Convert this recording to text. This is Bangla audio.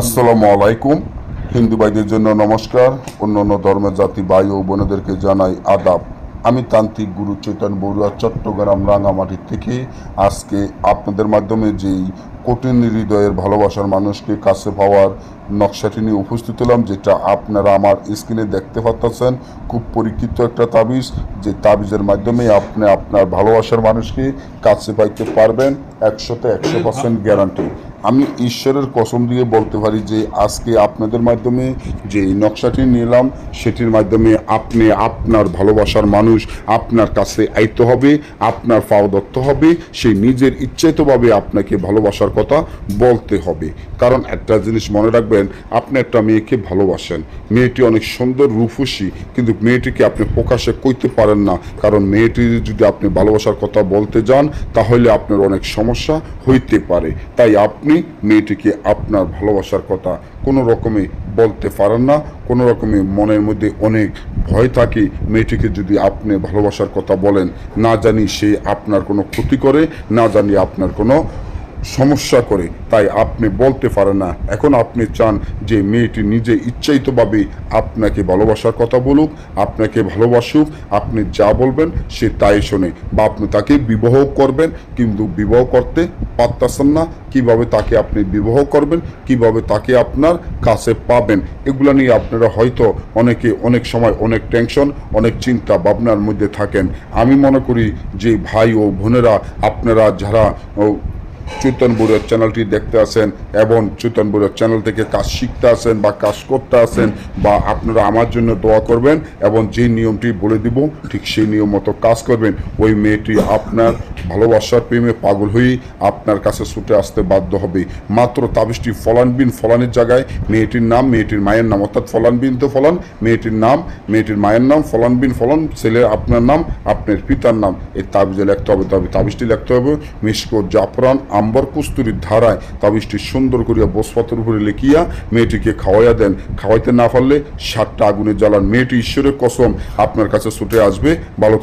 আসসালামু আলাইকুম। হিন্দু ভাইদের জন্য নমস্কার। অন্যান্য ধর্মের জাতি, ভাই ও বোনেদেরকে জানাই আদাব। আমি তান্ত্রিক গুরু চৈতন্য বড়ুয়া, চট্টগ্রাম রাঙামাটি থেকে। আজকে আপনাদের মাধ্যমে যেই কঠিন হৃদয়ের ভালোবাসার মানুষকে কাছে পাওয়ার নকশাটি নিয়ে উপস্থিত হলাম, যেটা আপনারা আমার স্ক্রিনে দেখতে পাচ্ছেন, খুব পরীক্ষিত একটা তাবিজ, যে তাবিজের মাধ্যমে আপনি আপনার ভালোবাসার মানুষকে কাছে পাইতে পারবেন একশোতে একশো পার্সেন্ট গ্যারান্টি আমি ঈশ্বরের কসম দিয়ে বলতে পারি যে আজকে আপনাদের মাধ্যমে যে নকশাটি নিলাম, সেটির মাধ্যমে আপনি আপনার ভালোবাসার মানুষ, আপনার কাছে আইতে হবে, আপনার পাও দত্ত হবে, সে নিজের ইচ্ছাইতভাবে আপনাকে ভালোবাসার কথা বলতে হবে। কারণ একটা জিনিস মনে রাখবেন, আপনি একটা মেয়েকে ভালোবাসেন। মেয়েটি অনেক সুন্দর, রূপসী, কিন্তু মেয়েটিকে আপনি প্রকাশে কইতে পারেন না। কারণ মেয়েটি যদি আপনি ভালোবাসার কথা বলতে যান, তাহলে আপনার অনেক সমস্যা হইতে পারে। তাই আপনি মেয়েটিকে আপনার ভালোবাসার কথা কোনো রকমে বলতে পারেন না, কোনো রকমে মনের মধ্যে অনেক ভয় থাকে। মেয়েটিকে যদি আপনি ভালোবাসার কথা বলেন, না জানি সে আপনার কোনো ক্ষতি করে, না জানি আপনার কোনো সমস্যা করে, তাই আপনি বলতে পারেন না। এখন আপনি চান যে মেয়েটি নিজে ইচ্ছায়িতভাবে আপনাকে ভালোবাসার কথা বলুক, আপনাকে ভালোবাসুক, আপনি যা বলবেন সে তাই শোনে। বা আপনি তাকে বিবাহ করবেন, কিন্তু বিবাহ করতে পারতেছেন না, কীভাবে তাকে আপনি বিবাহ করবেন, কীভাবে তাকে আপনার কাছে পাবেন, এগুলো নিয়ে আপনারা হয়তো অনেকে অনেক সময় অনেক টেনশন অনেক চিন্তা ভাবনার মধ্যে থাকেন। আমি মনে করি যে ভাই ও বোনেরা, আপনারা যারা চৈতন বড়ুয়ার চ্যানেলটি দেখতে আসেন এবং চৈতন বড়ুয়ার চ্যানেল থেকে কাজ শিখতে আসেন বা কাজ করতে আসেন বা আপনারা আমার জন্য দোয়া করবেন এবং যে নিয়মটি বলে দিব, ঠিক সেই নিয়ম মতো কাজ করবেন। ওই মেয়েটি আপনার ভালোবাসার প্রেমে পাগল হয়ে আপনার কাছে ছুটে আসতে বাধ্য হবে। মাত্র তাবিজটি ফলান বিন ফলানের জায়গায়, মেয়েটির নাম, মেয়েটির মায়ের নাম, অর্থাৎ ফলান বিন তো ফলান, মেয়েটির নাম, মেয়েটির মায়ের নাম, ফলান বিন ফলান ছেলের আপনার নাম, আপনার পিতার নাম, এই তাবিজে লিখতে হবে, তবে তাবিজটি লিখতে হবে মিসকো জাফরান আম্বর কুস্তুরির ধারায় তাবিজটি সুন্দর করিয়া বসপাতের উপরে লেখিয়া মেয়েটিকে খাওয়াইয়া দেন। খাওয়াইতে না পারলে সাতটা আগুনে জ্বালান। মেয়েটি ঈশ্বরের কসম, আপনার কাছে ছুটে আসবে। ভালো